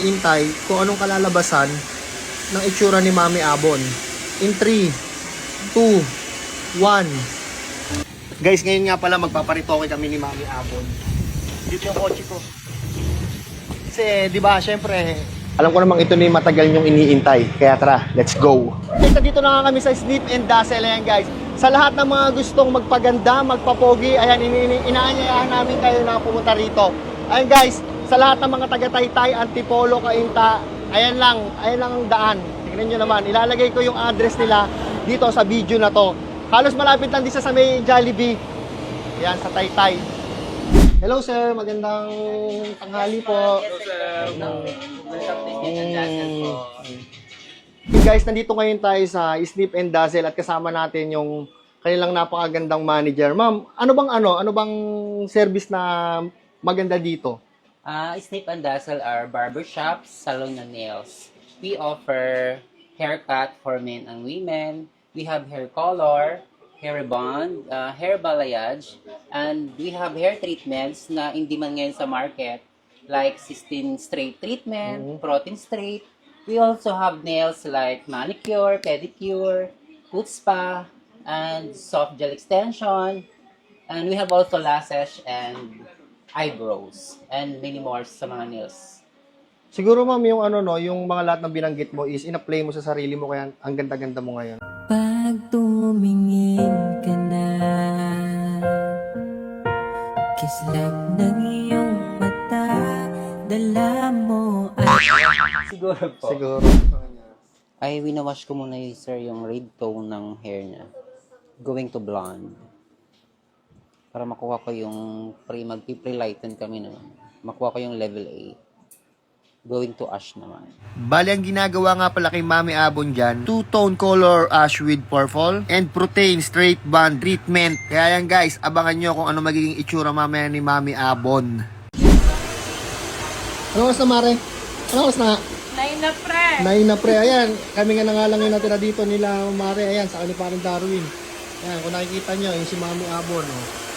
Intay kung anong kalalabasan ng itsura ni Mami Abon. In 3, 2, 1. Guys, ngayon nga pala magpaparitoke kami ni Mami Abon. Dito yung kotse ko. Kasi, di ba, syempre, alam ko namang ito na yung matagal nyong iniintay. Kaya tara, let's go. Guys, nandito na nga kami sa Snip and Dazzle. Ayan guys, sa lahat ng mga gustong magpaganda, magpapogi, ayan, inaanyayahan namin kayo na pumunta rito. Ayan guys, sa lahat ng mga taga-taytay, antipolo, kainta, ayan lang, ayan lang ang daan. Tingnan nyo naman, ilalagay ko yung address nila dito sa video na to. Halos malapit lang din sa may Jollibee. Ayan, sa Taytay. Hello sir, magandang tanghali po. Mm. Hey guys, nandito ngayon tayo sa Snip and Dazzle at kasama natin yung kanilang napakagandang manager. Ma'am, ano bang ano? Ano bang service na maganda dito? Uh, Snip and Dazzle are barbershops, salon and nails. We offer haircut for men and women. We have hair color, hair rebond, uh, hair balayage, and we have hair treatments na in demand ngayon sa market like cysteine straight treatment, protein straight. We also have nails like manicure, pedicure, foot spa, and soft gel extension. And we have also lashes and eyebrows and many more sa mga nails. Siguro ma'am, yung ano no, yung mga lahat ng binanggit mo is ina-play mo sa sarili mo kaya ang ganda-ganda mo ngayon. Pag tumingin ka na Kislap ng iyong mata Dala mo ay Siguro po. Siguro. Ay, winawash ko muna yung, sir, yung red tone ng hair niya. Going to blonde. Para makuha ko yung pre, mag-pre-lighten kami naman. Makuha ko yung level 8. Going to ash naman. Bali, ang ginagawa nga pala kay Mami Abon dyan, two-tone color ash with purple and protein straight band treatment. Kaya yan guys, abangan nyo kung ano magiging itsura mamaya ni Mami Abon. Ano oras na, Mare? Ano oras na? Nine na pre. Nine na pre, ayan. Kami nga na nga lang yung natira dito nila, Mare, ayan, sa ni parang Darwin. Ayan, kung nakikita nyo, yung si Mami Abon, oh.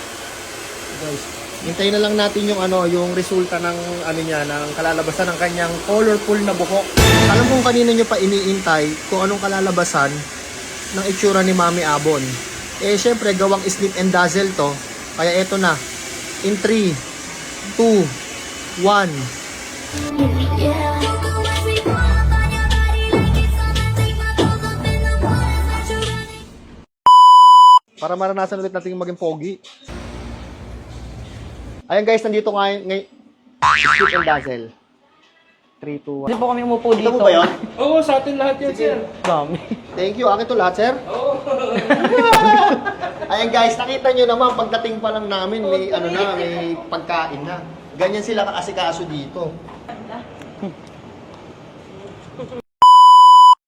Guys, hintayin na lang natin yung ano, yung resulta ng ano niya, ng kalalabasan ng kanyang colorful na buhok. Alam kong kanina nyo pa iniintay kung anong kalalabasan ng itsura ni Mami Abon. Eh, syempre, gawang snip and dazzle to. Kaya eto na. In 3, 2, 1. Para maranasan ulit natin maging pogi. Ayan guys, nandito nga ngay Snip and dazzle. 3, 2, 1. Hindi po kami umupo Ito dito. mo ba yun? Oo, sa atin lahat yan, sir. Dami. Thank you. Akin to lahat, sir. Ayan guys, nakita nyo naman, pagdating pa lang namin, may ano na, may pagkain na. Ganyan sila kaasikaso dito.